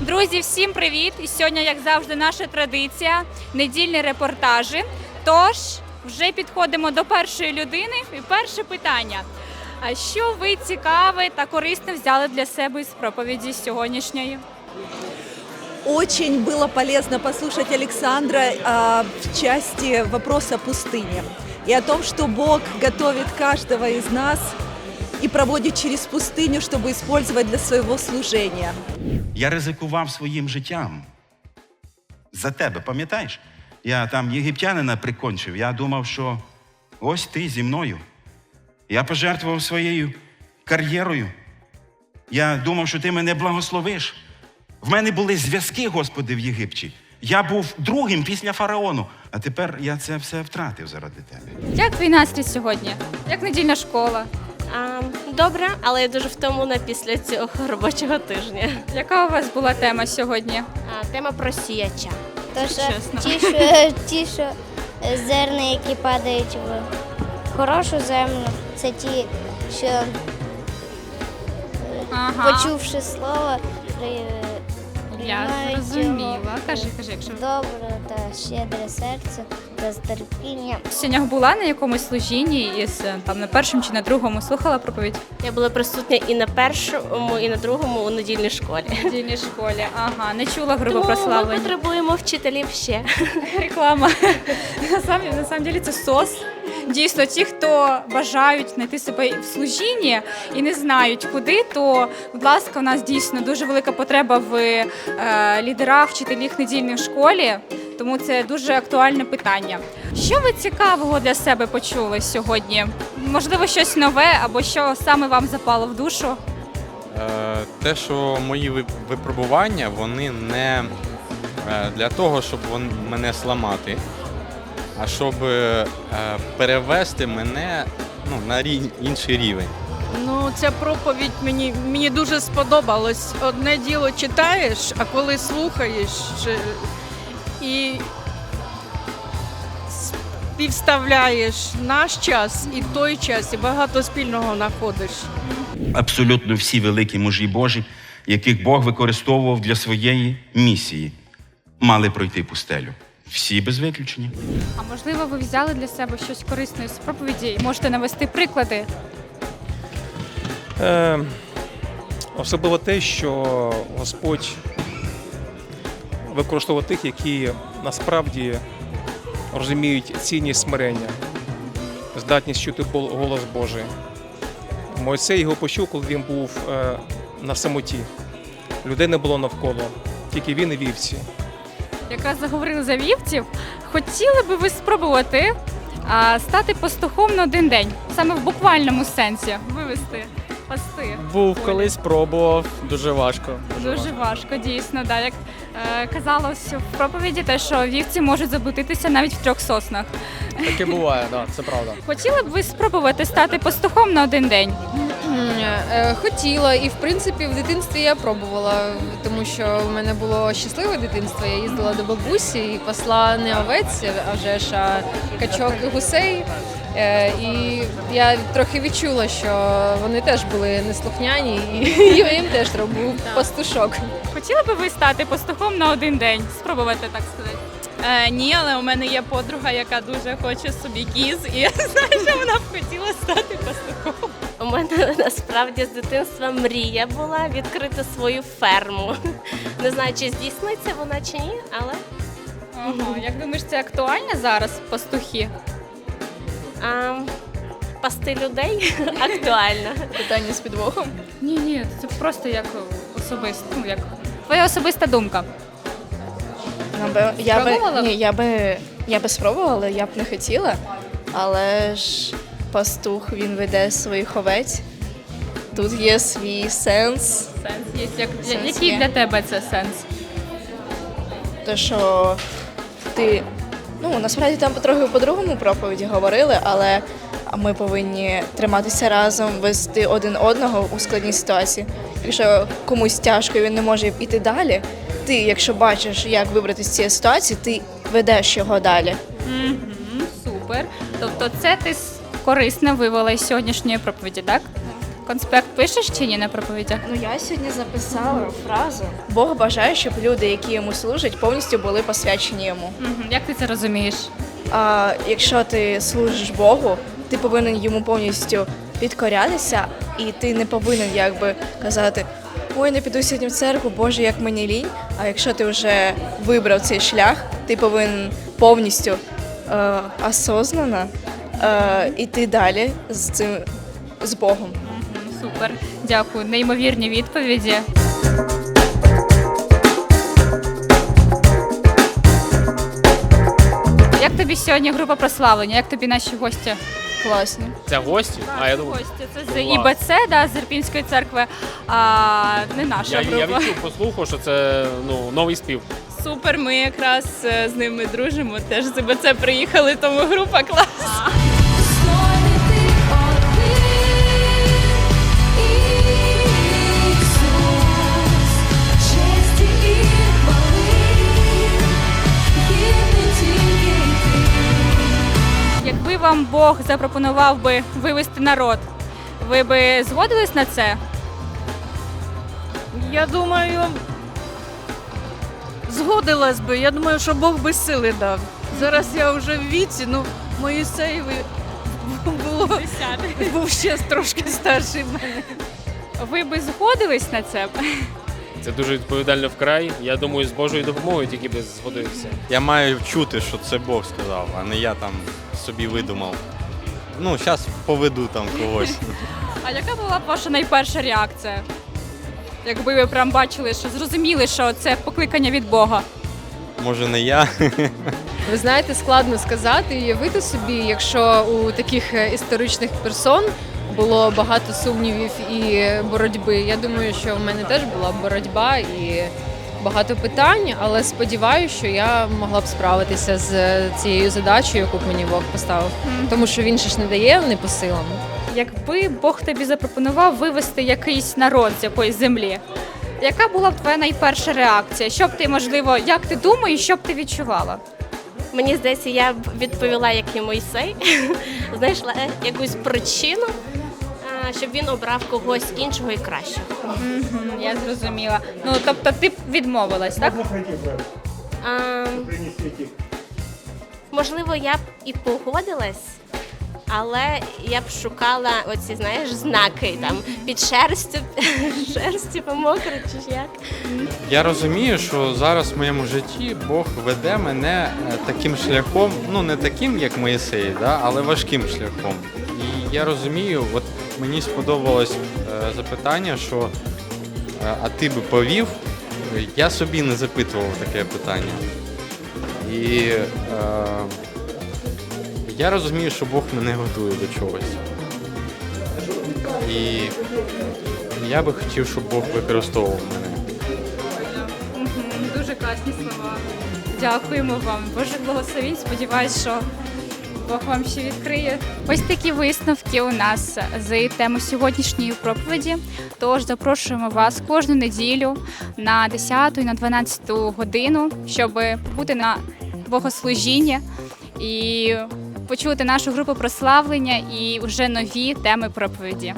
Друзі, всім привіт! І сьогодні, як завжди, наша традиція недільні репортажі. Тож вже підходимо до першої людини. І перше питання: а що ви цікаве та корисне взяли для себе із проповіді сьогоднішньої? Очень было полезно послушать Александра а, в части вопроса пустыни и о том, что Бог готовит каждого из нас и проводит через пустыню, чтобы использовать для своего служения. Я ризикував своїм життям. За тебе, пам'ятаєш? Я там єгиптянина прикончив. Я думав, що ось ти зі мною. Я пожертвував своєю кар'єрою. Я думав, що ти мене благословиш. В мене були зв'язки, Господи, в Єгипті. Я був другим після фараону, а тепер я це все втратив заради тебе. Як твій настрій сьогодні? Як недільна школа? А, добре, але я дуже втомлена після цього робочого тижня. Яка у вас була тема сьогодні? А, тема про сіяча. Тож Чесно. ті, що, ті, що е, зерна, які падають в хорошу землю, це ті, що е, Ага, почувши слово, при, я зрозуміла. Кажи, кажи, якщо добре та щедре серце та з терпінням. сьогодні була на якомусь служінні із е, там на першому чи на другому слухала проповідь? Я була присутня і на першому, і на другому у недільній школі. Недільній школі. Ага, не чула грубо Тому ми потребуємо вчителів ще. Реклама. На самом, на самом деле це сос. Дійсно, ті, хто бажають знайти себе в служінні і не знають куди, то, будь ласка, у нас дійсно дуже велика потреба в е, лідерах, вчителях недільної в школі. Тому це дуже актуальне питання. Що ви цікавого для себе почули сьогодні? Можливо, щось нове або що саме вам запало в душу? Е, те, що мої випробування, вони не е, для того, щоб мене сламати, а щоб е, перевести мене ну, на рі- інший рівень. Ну, ця проповідь мені, мені дуже сподобалось. Одне діло читаєш, а коли слухаєш і співставляєш наш час і той час, і багато спільного знаходиш. Абсолютно всі великі мужі Божі, яких Бог використовував для своєї місії, мали пройти пустелю. Всі без виключення. А можливо, ви взяли для себе щось корисне з проповіді і можете навести приклади? Е, особливо те, що Господь використовує тих, які насправді розуміють цінність смирення, здатність чути голос Божий. Мойсей його почув, коли він був е, на самоті. Людей не було навколо, тільки він і вівці. Якраз заговорили за вівців. Хотіли би ви спробувати а, стати пастухом на один день, саме в буквальному сенсі, вивести пасти. Був колись, пробував, дуже важко. Дуже важко, дійсно. Да. Як е, казалось в проповіді, те, що вівці можуть заблудитися навіть в трьох соснах. Таке буває, да, це правда. Хотіли б ви спробувати стати пастухом на один день? Е, Хотіла, і в принципі в дитинстві я пробувала, тому що в мене було щасливе дитинство. Я їздила до бабусі і пасла не овець, а вже ж а качок і гусей. Е, І я трохи відчула, що вони теж були неслухняні, і їм теж треба був пастушок. Хотіли би ви стати пастухом на один день? Спробувати так сказати. Е, ні, але у мене є подруга, яка дуже хоче собі кіз, і я знаю, що вона б хотіла стати пастухом. У мене насправді з дитинства мрія була відкрити свою ферму. Не знаю, чи здійсниться вона чи ні, але Ага. Як думаєш, це актуально зараз пастухи? а, пасти людей актуально. Питання з підвохом. Ні, ні, це просто як особисто. Ну як твоя особиста думка. Я би, Спробувала? ні, я би, я би спробувала, я б не хотіла, але ж пастух він веде своїх овець. Тут є свій сенс. Сенс є. Як, Сенс який є. для тебе це сенс? То що ти ну насправді там трохи по-другому проповіді говорили, але ми повинні триматися разом, вести один одного у складній ситуації. Якщо комусь тяжко, і він не може йти далі. Ти, якщо бачиш, як вибратися з цієї ситуації, ти ведеш його далі. Угу, супер. Тобто, це ти корисне вивела із сьогоднішньої проповіді, так? Конспект пишеш чи ні на проповідях? Ну я сьогодні записала фразу. Бог бажає, щоб люди, які йому служать, повністю були посвячені йому. Мгм. Як ти це розумієш? А якщо ти служиш Богу, ти повинен йому повністю підкорятися, і ти не повинен якби казати. Ой, не піду сьогодні в церкву, Боже, як мені лінь. А якщо ти вже вибрав цей шлях, ти повинен повністю е, осознанно е, іти далі з цим з Богом. Супер, дякую. Неймовірні відповіді. Як тобі сьогодні група прославлення? Як тобі наші гості? Класно. Це гості? А я думаю, Гості, це з Клас. ІБЦ, да, з Ірпінської церкви, а не наша я, я відчув по слуху, що це ну, новий спів. Супер, ми якраз е, з ними дружимо. Теж з ІБЦ приїхали, тому група клас. Вам Бог запропонував би вивести народ, ви би згодились на це? Я думаю, згодилась би. Я думаю, що Бог би сили дав. Зараз я вже в віці, ну Моїсеєві було був ще трошки старший мене. Ви би згодились на це? Це дуже відповідально вкрай. Я думаю, з Божою допомогою тільки би згодився. Я маю чути, що це Бог сказав, а не я там собі видумав. Ну, зараз поведу там когось. А яка була б ваша найперша реакція? Якби ви прям бачили, що зрозуміли, що це покликання від Бога. Може, не я. Ви знаєте, складно сказати і уявити собі, якщо у таких е, історичних персон було багато сумнівів і боротьби. Я думаю, що в мене теж була боротьба і багато питань, але сподіваюся, що я могла б справитися з цією задачею, яку б мені Бог поставив. Тому що він же ж не дає не по силам. Якби Бог тобі запропонував вивести якийсь народ з якоїсь землі, яка була б твоя найперша реакція? Що б ти, можливо, як ти думаєш, що б ти відчувала? Мені здається, я б відповіла, як і Мойсей, знайшла якусь причину, щоб він обрав когось іншого і кращого. Мгм, Я зрозуміла. Ну тобто ти б відмовилась, так? А, можливо, я б і погодилась, але я б шукала оці, знаєш, знаки там під шерстю, шерсті помокре чи ж як. Я розумію, що зараз в моєму житті Бог веде мене е, таким шляхом, ну не таким, як Моїсей, да, але важким шляхом. І я розумію, от мені сподобалось е, запитання, що е, а ти би повів? Я собі не запитував таке питання. І е, я розумію, що Бог мене готує до чогось. І я би хотів, щоб Бог використовував мене. Дуже класні слова. Дякуємо вам. Боже благословінь. Сподіваюсь, що Бог вам ще відкриє. Ось такі висновки у нас з теми сьогоднішньої проповіді. Тож запрошуємо вас кожну неділю на 10 і на 12 годину, щоб бути на богослужінні і почути нашу групу прославлення і вже нові теми проповіді.